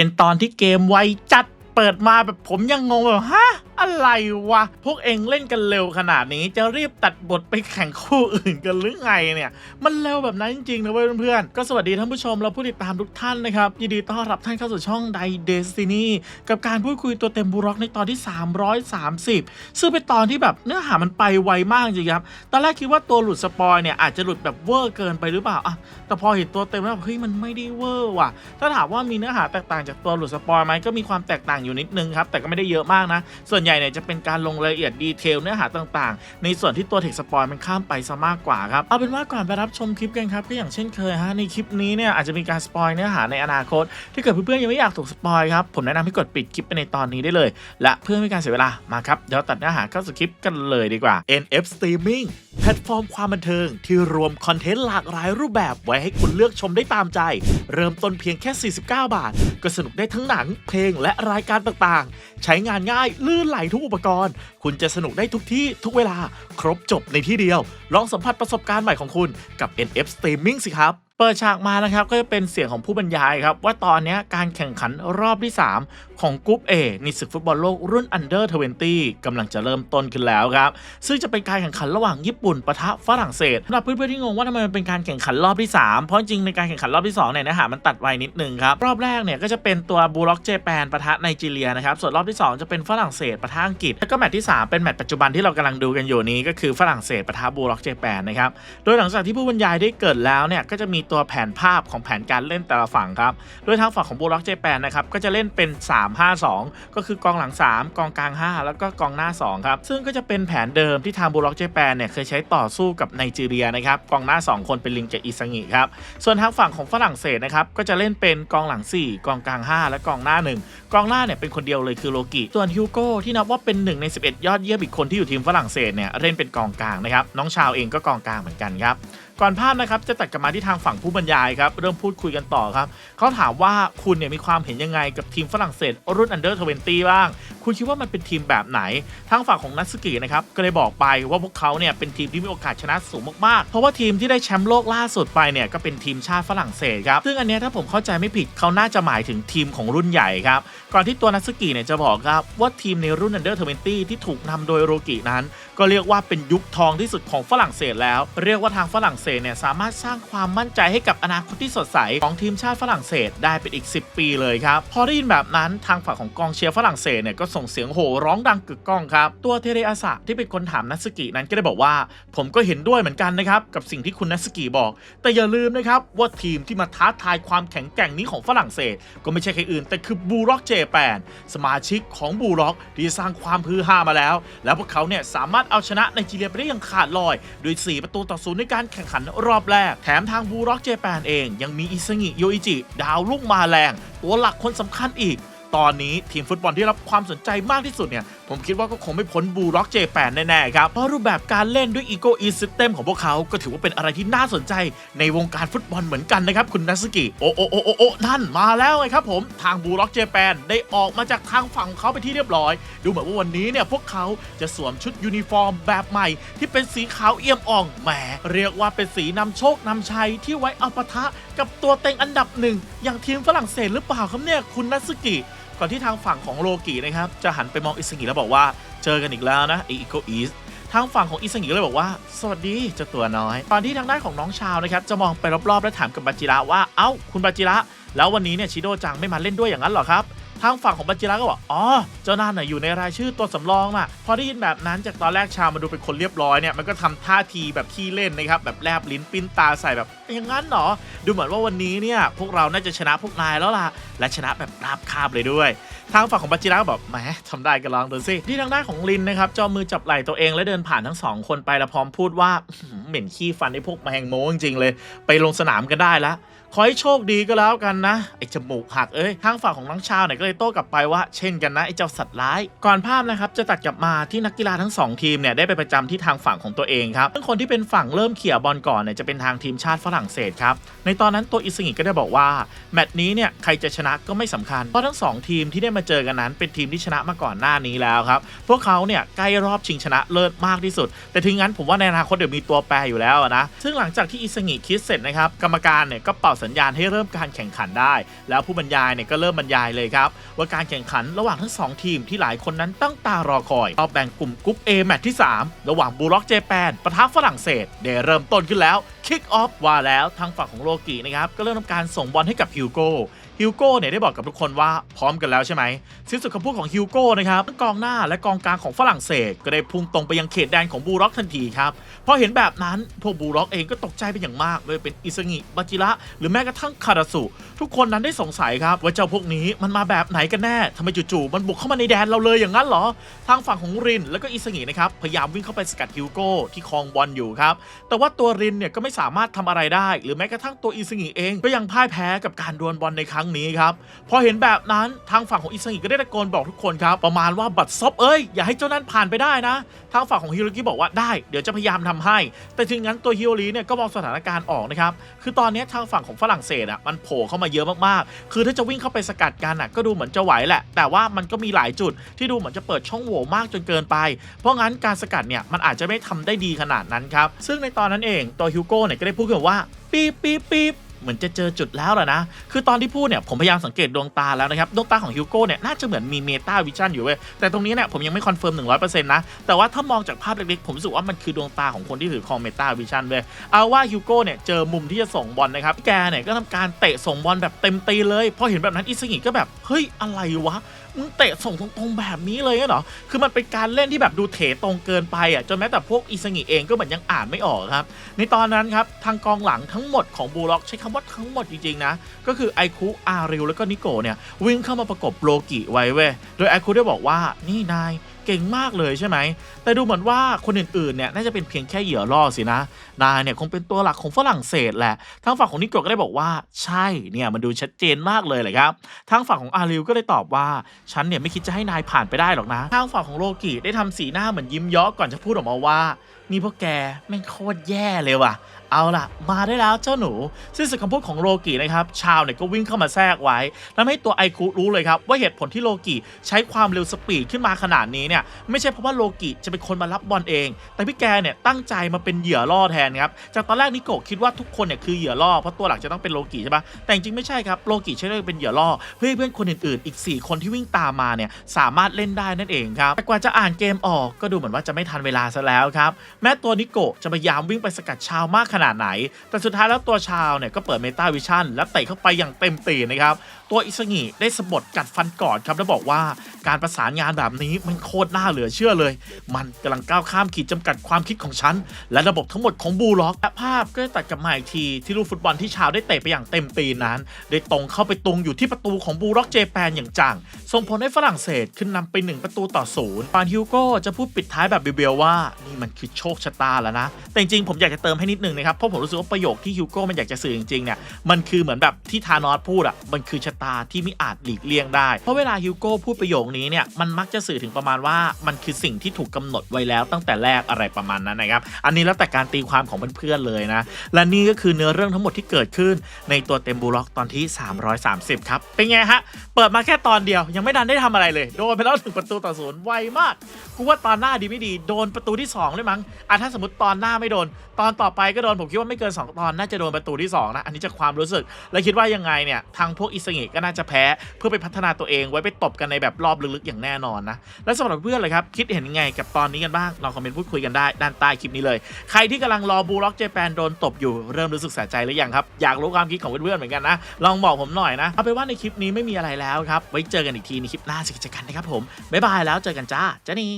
เป็นตอนที่เกมไวจัดเปิดมาแบบผมยังงงแบบฮะ อะไรวะ พวกเองเล่นกันเร็วขนาดนี้จะรีบตัดบทไปแข่งคู่อื่นกันหรือไงเนี่ย มันเร็วแบบนั้นจริงๆนะเว้ยเพื่อนๆ ก็สวัสดีท่านผู้ชมและผู้ติดตามทุกท่านนะครับ ยินดีต้อนรับท่านเข้าสู่ช่องไดเดสตินีกับการพูดคุยตัวเต็มบูร็อกในตอนที่ 330 ซึ่งเป็นตอนที่แบบเนื้อหามันไปไวมากจริงครับ ตอนแรกคิดว่าตัวหลุดสปอยเนี่ยอาจจะหลุดแบบเวอร์เกินไปหรือเปล่าอะแต่พอเห็นตัวเต็มแล้วแบบเฮ้ยมันไม่ได้เวอร์ว่ะ ถ้าถามว่ามีเนื้อหาแตกต่างจากตัวหลุดสปอยไหมก็มีความแตกต่างอยู่นิดนึงครับแต่ก็ไม่ได้เยอะมากนะส่วนใหญ่เนี่ยจะเป็นการลงรายละเอียดดีเทลเนื้อหาต่างๆ ในส่วนที่ตัวเทคสปอยมันข้ามไปซะมากกว่าครับ เอาเป็นว่าก่อนไปรับชมคลิปกันครับก็อย่างเช่นเคยฮะในคลิปนี้เนี่ยอาจจะมีการสปอยเนื้อหาในอนาคต ถ้าเกิดเพื่อนๆยังไม่อยากถูกสปอยครับผมแนะนำให้กดปิดคลิปไปในตอนนี้ได้เลย และเพื่อไม่การเสียเวลามาครับเดี๋ยวตัดเนื้อหาเข้าสู่คลิปกันเลยดีกว่า NF Streaming แพลตฟอร์มความบันเทิงที่รวมคอนเทนต์หลากหลายรูปแบบไว้ให้คุณเลือกชมได้ตามใจ เริ่มต้นเพียงแค่ 49 บาท ก็สนุกได้ทั้งหนัง เพลงและรายการต่างๆ ใช้งานง่ายลื่นไหลทุกอุปกรณ์ คุณจะสนุกได้ทุกที่ทุกเวลา ครบจบในที่เดียว ลองสัมผัสประสบการณ์ใหม่ของคุณกับ NF Streaming สิครับ เปิดฉากมานะครับก็จะเป็นเสียงของผู้บรรยายครับ ว่าตอนนี้การแข่งขันรอบที่ 3 ของกรุ๊ป A ในศึกฟุตบอลโลกรุ่น Under 20กำลังจะเริ่มต้นขึ้นแล้วครับ ซึ่งจะเป็นการแข่งขันระหว่างญี่ปุ่นปะทะฝรั่งเศสสำหรับเพื่อนๆที่งงว่าทำไมมันเป็นการแข่งขันรอบที่ 3 เพราะจริงในการแข่งขันรอบที่2เนี่ยนื้อหามันตัดไวนิดนึงครับรอบแรกเนี่ยก็จะเป็นตัวบูล็อกเจแปนปะทะไนจีเรียนะครับส่วนรอบที่ 2 จะเป็นฝรั่งเศสปะทะอังกฤษแล้วก็แมตช์ที่ 3 เป็นแมตช์ปัจจุบันที่เรากำลังดูกันอยู่นี้ก็คือฝรั่งเศสปะทะบูล็อกเจแปนนะครับโดยหลังจากที่ผู้บรรยายได้เกิดแล้วเนี่ยก็จะมีตัวแผนภาพของแผนการเล่นแต่ละฝั่งครับ โดยทางฝั่งของบูล็อกเจแปนนะครับก็จะเล่นเป็น 3-5-2 ก็คือกองหลัง 3 กองกลาง 5 แล้วก็กองหน้า 2 ครับ ซึ่งก็จะเป็นแผนเดิมที่ทางบูล็อกเจแปนเนี่ยเคยใช้ต่อสู้กับไนจีเรียนะครับกองหน้า 2 คนเป็นลิงกับอิซังิครับ ส่วนทางฝั่งของฝรั่งเศสนะครับก็จะเล่นเป็นกองหลัง 4 กองกลาง 5 และกองหน้า 1 กองหน้าเนี่ยเป็นคนเดียวเลยคือโลกิส่วนฮิวโก้ที่นับว่าเป็นหนึ่งใน 11 ยอดเยี่ยมอีกคนที่อยู่ทีมฝรั่งเศสเนี่ยเล่นเป็นกองกลางนะครับน้องชาวเองก็กองกลางเหมือนกันครับ ก่อนภาพนะครับจะตัดกลับมาที่ทางฝั่งผู้บรรยายครับเริ่มพูดคุยกันต่อครับเขาถามว่าคุณเนี่ยมีความเห็นยังไงกับทีมฝรั่งเศสรุ่น Under 20บ้างคุณคิดว่ามันเป็นทีมแบบไหน ทางฝั่งของนัทสกินะครับก็เลยบอกไปว่าพวกเขาเนี่ยเป็นทีมที่มีโอกาสชนะสูงมากๆ เพราะว่าทีมที่ได้แชมป์โลกล่าสุดไปเนี่ยก็เป็นทีมชาติฝรั่งเศสครับซึ่งอันนี้ถ้าผมเข้าใจไม่ผิดเขาน่าจะหมายถึงทีมของรุ่นใหญ่ครับก่อนที่ตัวนัทสกิเนี่ยจะบอกครับว่าทีมในรุ่น Under 20ที่ถูกนำโดยโรกินั้น ก็เรียกว่าเป็นยุคทองที่สุดของฝรั่งเศสแล้ว เรียกว่าทางฝรั่งเศสเนี่ยสามารถสร้างความมั่นใจให้กับอนาคตที่สดใสของทีมชาติฝรั่งเศสได้เป็นอีก 10 ปีเลยครับพอได้ยินแบบนั้นทางฝั่งของกองเชียร์ฝรั่งเศสเนี่ยก็ส่งเสียงโห่ร้องดังกึกก้องครับ ตัวเทเรอาสะที่เป็นคนถามนัสกินั้นก็ได้บอกว่า ผมก็เห็นด้วยเหมือนกันนะครับ กับสิ่งที่คุณนัสกิบอก แต่อย่าลืมนะครับว่าทีมที่มาท้าทายความแข็งแกร่งนี้ของฝรั่งเศส ก็ไม่ใช่ใครอื่น แต่คือบูร็อกเจแปนสมาชิกของบูร็อกที่สร้างความฮือฮามาแล้ว แล้วพวกเขาเนี่ยสามารถเอาชนะไนจีเรียไปได้อย่างขาดลอยโดย 4 ประตูต่อศูนย์ในการแข่งขันรอบแรก แถมทางบูร็อกเจแปนเอง ยังมีอิซางิโยอิจิ ดาวลูกมาแรง ตัวหลักคนสำคัญอีก ตอนนี้ทีมฟุตบอลที่รับความสนใจมากที่สุดเนี่ย ผมคิดว่าก็คงไม่พ้นบูร็อกเจแปนแน่ๆครับ เพราะรูปแบบการเล่นด้วยอีโกอีซิสเต็มของพวกเขา ก็ถือว่าเป็นอะไรที่น่าสนใจในวงการฟุตบอลเหมือนกันนะครับ คุณนัสกิ โอโอโอโอโอนั่นมาแล้วไงครับผมทางบูร็อกเจแปนได้ออกมาจากทางฝั่งเขาไปที่เรียบร้อย ดูเหมือนว่าวันนี้เนี่ยพวกเขาจะสวมชุดยูนิฟอร์มแบบใหม่ ที่เป็นสีขาวเอี่ยมอ่องแหมเรียกว่าเป็นสีนำโชคนำชัยที่ไว้เอาปะทะกับตัวเต็งอันดับหนึ่งอย่างทีมฝรั่งเศสหรือเปล่าครับเนี่ยคุณนัสกิ ก่อนที่ทางฝั่งของโลกินะครับจะหันไปมองอิสงิแล้วบอกว่าเจอกันอีกแล้วนะอีโกอีสทางฝั่งของอิสงิเลยบอกว่า สวัสดีเจ้าตัวน้อยตอนที่ทางด้านของน้องชาวนะครับจะมองไปรอบๆและถามกับบาจิระว่าเอ้าคุณบาจิระแล้ววันนี้เนี่ยชิโดจังไม่มาเล่นด้วยอย่างนั้นหรอครับ ทางฝั่งของบัจิระก็บอกอ๋อเจ้านั่นน่ะอยู่ในรายชื่อตัวสำรองน่ะพอได้ยินแบบนั้นจากตอนแรกชาวมาดูเป็นคนเรียบร้อยเนี่ยมันก็ทำท่าทีแบบขี้เล่นนะครับแบบแลบลิ้นปิ้นตาใส่แบบอย่างนั้นเหรอดูเหมือนว่าวันนี้เนี่ยพวกเราน่าจะชนะพวกนายแล้วล่ะและชนะแบบราบคาบเลยด้วย ทางฝั่งของบัจิระก็บอกแหมทำได้ก็ลองดูสิที่ทางด้านของลินนะครับจอมือจับไหล่ตัวเองและเดินผ่านทั้งสองคนไปแล้วพร้อมพูดว่าเหม็นขี้ฟันไอ้พวกแมงโมจริงๆเลย ไปลงสนามกันได้แล้ว ขอให้โชคดีก็แล้วกันนะ ไอ้จมูกหักเอ้ยทางฝั่งของน้องชาวเนี่ยก็เลยโต้กลับไปว่าเช่นกันนะไอ้เจ้าสัตว์ร้าย ก่อนภาพนะครับจะตัดกลับมาที่นักกีฬาทั้งสองทีมเนี่ยได้ไปประจำที่ทางฝั่งของตัวเองครับซึ่งคนที่เป็นฝั่งเริ่มเขี่ยบอลก่อนเนี่ยจะเป็นทางทีมชาติฝรั่งเศสครับในตอนนั้นตัวอิสงิก็ได้บอกว่าแมตช์นี้เนี่ยใครจะชนะก็ไม่สำคัญเพราะทั้งสองทีมที่ได้มาเจอกันนั้นเป็นทีมที่ชนะมาก่อนหน้านี้แล้วครับพวกเขาเนี่ยใกล้รอบชิงชนะเลิศมากที่สุด แต่ถึงงั้นผมว่าในอนาคตเดี๋ยวมีตัวแปรอยู่แล้วนะซึ่งหลังจากที่อิสงิคิดเสร็จนะครับกรรมการเนี่ยก็เป่าสัญญาณให้เริ่มการแข่งขันได้ แล้วผู้บรรยายเนี่ยก็เริ่มบรรยายเลยครับ ว่าการแข่งขันระหว่างทั้งสองทีมที่หลายคนนั้นตั้งตารอคอยรอบแบ่งกลุ่มกรุ๊ป A แมตช์ที่ 3 ระหว่างบูร็อกเจแปนปะทะฝรั่งเศสได้เริ่มต้นขึ้นแล้วคิกออฟว่าแล้วทางฝั่งของโลกินะครับก็เริ่มทำการส่งบอลให้กับฮิวโก้ ฮิวโก้เนี่ยได้บอกกับทุกคนว่าพร้อมกันแล้วใช่ไหมสิ้นสุดคำพูดของฮิวโก้นะครับกองหน้าและกองกลางของฝรั่งเศส ก็ได้พุ่งตรงไปยังเขตแดนของบูร็อกทันทีครับพอเห็นแบบนั้นพวกบูร็อกเองก็ตกใจเป็นอย่างมากเลยเป็นอิสงิบาจิระหรือแม้กระทั่งคาราสุทุกคนนั้นได้สงสัยครับว่าเจ้าพวกนี้มันมาแบบไหนกันแน่ทำไมจู่ๆมันบุกเข้ามาในแดนเราเลยอย่างนั้นเหรอ ทางฝั่งของรินแล้วก็อิสงินะครับพยายามวิ่งเข้าไปสกัดฮิวโก้ที่คลองบอลอยู่ครับแต่ว่าตัวรินเนี่ยก็ไม่สามารถทำอะไรได้ หรือแม้กระทั่งตัวอิสงิเองก็ยังพ่ายแพ้กับการดวลบอลในครั้งนี้ครับ พอเห็นแบบนั้นทางฝั่งของอิสงิก็ได้ตะโกนบอกทุกคนครับ ประมาณว่าบัตรซบเอ้ย อย่าให้เจ้านั้นผ่านไปได้นะ ทางฝั่งของฮิโรกิบอกว่าได้ เดี๋ยวจะพยายามทำให้ แต่ถึงงั้นตัวฮิโรริเนี่ยก็มองสถานการณ์ออกนะครับ คือตอนนี้ทางฝั่งของฝรั่งเศสอะมันโผล่เข้ามาเยอะมากๆ คือถ้าจะวิ่งเข้าไปสกัดกันอะก็ดูเหมือนจะไหวแหละ แต่ว่ามันก็มีหลายจุดที่ดูเหมือนจะเปิดช่องโหว่มากจนเกินไป เพราะงั้นการสกัดเนี่ยมันอาจจะไม่ทำได้ดีขนาดนั้นครับ ซึ่งในตอนนั้นเองตัวฮิวโก้เนี่ยก็ได้พูดขึ้นว่าปี๊บปี๊ปี๊บ เหมือนจะเจอจุดแล้วแหละนะ คือตอนที่พูดเนี่ยผมพยายามสังเกตดวงตาแล้วนะครับ ดวงตาของฮิวโก้เนี่ยน่าจะเหมือนมีเมตาวิชั่นอยู่เว้ย แต่ตรงนี้เนี่ยผมยังไม่คอนเฟิร์มหนึ่งร้อยเปอร์เซ็นต์นะ แต่ว่าถ้ามองจากภาพเล็กๆ ผมรู้สึกว่ามันคือดวงตาของคนที่ถือครองเมตาวิชั่นเว้ย เอาว่าฮิวโก้เนี่ยเจอมุมที่จะส่งบอลนะครับ แกเนี่ยก็ทำการเตะส่งบอลแบบเต็มตีเลย พอเห็นแบบนั้นอิสกิก็แบบ เฮ้ย อะไรวะ มึงเตะส่งตรงๆแบบนี้เลยเหรอ คือมันเป็นการเล่นที่แบบดูเถตรงเกินไปอะจนแม้แต่พวกอิสงิเองก็เหมือนยังอ่านไม่ออกครับ ในตอนนั้นครับทางกองหลังทั้งหมดของบูล็อก ใช้คำว่าทั้งหมดจริงๆนะ ก็คือไอคุอาริวแล้วก็นิโกเนี่ยวิ่งเข้ามาประกบโลกิไว้เว้ยโดยไอคุได้บอกว่านี่นาย เก่งมากเลยใช่ไหม แต่ดูเหมือนว่าคนอื่นๆเนี่ยน่าจะเป็นเพียงแค่เหยื่อล่อสินะ นายเนี่ยคงเป็นตัวหลักของฝรั่งเศสแหละ ทางฝั่งของนิโกะก็ได้บอกว่า ใช่เนี่ยมันดูชัดเจนมากเลยแหละครับ ทางฝั่งของอาริวก็เลยตอบว่าฉันเนี่ยไม่คิดจะให้นายผ่านไปได้หรอกนะ ทางฝั่งของโลกิได้ทำสีหน้าเหมือนยิ้มเยาะก่อนจะพูดออกมาว่านี่พวกแกแม่งโคตรแย่เลยว่ะ เอาล่ะ มาได้แล้วเจ้าหนูซึ่งสุดคำพูดของโลกินะครับ ชาวเนี่ยก็วิ่งเข้ามาแทรกไว้ทำให้ตัวไอคุรู้เลยครับ ว่าเหตุผลที่โลกิใช้ความเร็วสปีดขึ้นมาขนาดนี้เนี่ย ไม่ใช่เพราะว่าโลกิจะเป็นคนมารับบอลเอง แต่พี่แกเนี่ยตั้งใจมาเป็นเหยื่อล่อแทนครับจากตอนแรกนิโกะคิดว่าทุกคนเนี่ยคือเหยื่อล่อเพราะตัวหลักจะต้องเป็นโลกิใช่ปะแต่จริงไม่ใช่ครับโลกิใช้เลยเป็นเหยื่อล่อเพื่อให้เพื่อนคนอื่นๆ อีก 4 คนที่วิ่งตามมาเนี่ยสามารถเล่นได้นั่นเองครับแต่กว่าจะอ่านเกมออกก็ดูเหมือนว่าจะไม่ทันเวลาซะแล้วครับแม้ตัวนิโกะจะพยายามวิ่งไปสกัดชาวมากขนาดไหน แต่สุดท้ายแล้วตัวชาวเนี่ยก็เปิดเมตาวิชั่นและเตะเข้าไปอย่างเต็มตีนะครับ ตัวอิสงิได้สะบดกัดฟันกอนครับ แล้วบอกว่าการประสานงานแบบนี้มันโคตรน่าเหลือเชื่อเลย มันกำลังก้าวข้ามขีดจำกัดความคิดของฉัน และระบบทั้งหมดของบูล็อกและภาพก็ได้ตัดกลับมาอีกทีที่ลูกฟุตบอลที่ชาวได้เตะไปอย่างเต็มตีนั้น ได้ตรงเข้าไปตรงอยู่ที่ประตูของบูล็อกเจแปนอย่างจังส่งผลให้ฝรั่งเศสขึ้นนำไปหนึ่งประตูต่อศูนย์ปานฮิวโก้จะพูดปิดท้ายแบบเบียวๆว่านี่มันคือโชคชะตาแล้วนะแต่จริงผมอยากจะเติมให้นิดนึงนะครับเพราะผมรู้สึกว่าประโยคที่ฮิวโก้มันอยากจะสื่อจริงๆเนี่ยมันคือเหมือนแบบที่ทานอสพูดอะมันคือชะตาที่ไม่อาจหลีกเลี่ยงได้ เพราะเวลาฮิวโก้พูดประโยคนี้เนี่ยมันมักจะสื่อถึงประมาณว่ามันคือสิ่งที่ถูกกำหนดไว้แล้วตั้งแต่แรกอะไรประมาณนั้นนะครับอันนี้แล้วแต่การตีความของเพื่อนๆเลยนะและนี่ก็คือเนื้อเรื่องทั้งหมดที่เกิดขึ้น ในตัวเต็มบูล็อกตอนที่ 330 ครับ เป็นไงฮะ เปิดมาแค่ตอนเดียว ยังไม่ดันได้ทำอะไรเลย โดนไปแล้วถึงประตูต่อศูนย์ไวมาก กูว่าตอนหน้าดีไม่ดี โดนประตูที่2เลยมั้งอะถ้าสมมติตอนหน้าไม่โดน ตอนต่อไปก็โดนผมคิดว่าไม่เกิน 2 ตอนน่าจะโดนประตูที่ 2 นะ อันนี้จากความรู้สึก และคิดว่ายังไงเนี่ยทางพวกอิสงิก็น่าจะแพ้เพื่อไปพัฒนาตัวเองไว้ไปตบกันในแบบรอบลึกๆอย่างแน่นอนนะ และสำหรับเพื่อนเลยครับ คิดเห็นยังไงกับตอนนี้กันบ้างลองคอมเมนต์พูดคุยกันได้ด้านใต้คลิปนี้เลย ใครที่กำลังรอบูล็อกเจแปนโดนตบอยู่เริ่มรู้สึกสะใจหรือยังครับอยากรู้ความคิดของเพื่อนๆเหมือนกันนะลองบอกผมหน่อยนะเอาเป็นว่าในคลิปนี้ไม่มีอะไรแล้วครับไว้เจอกันอีกทีในคลิปหน้าสิกจักันนะครับผมบ๊ายบายแล้วเจอกันจ้าจ้านี่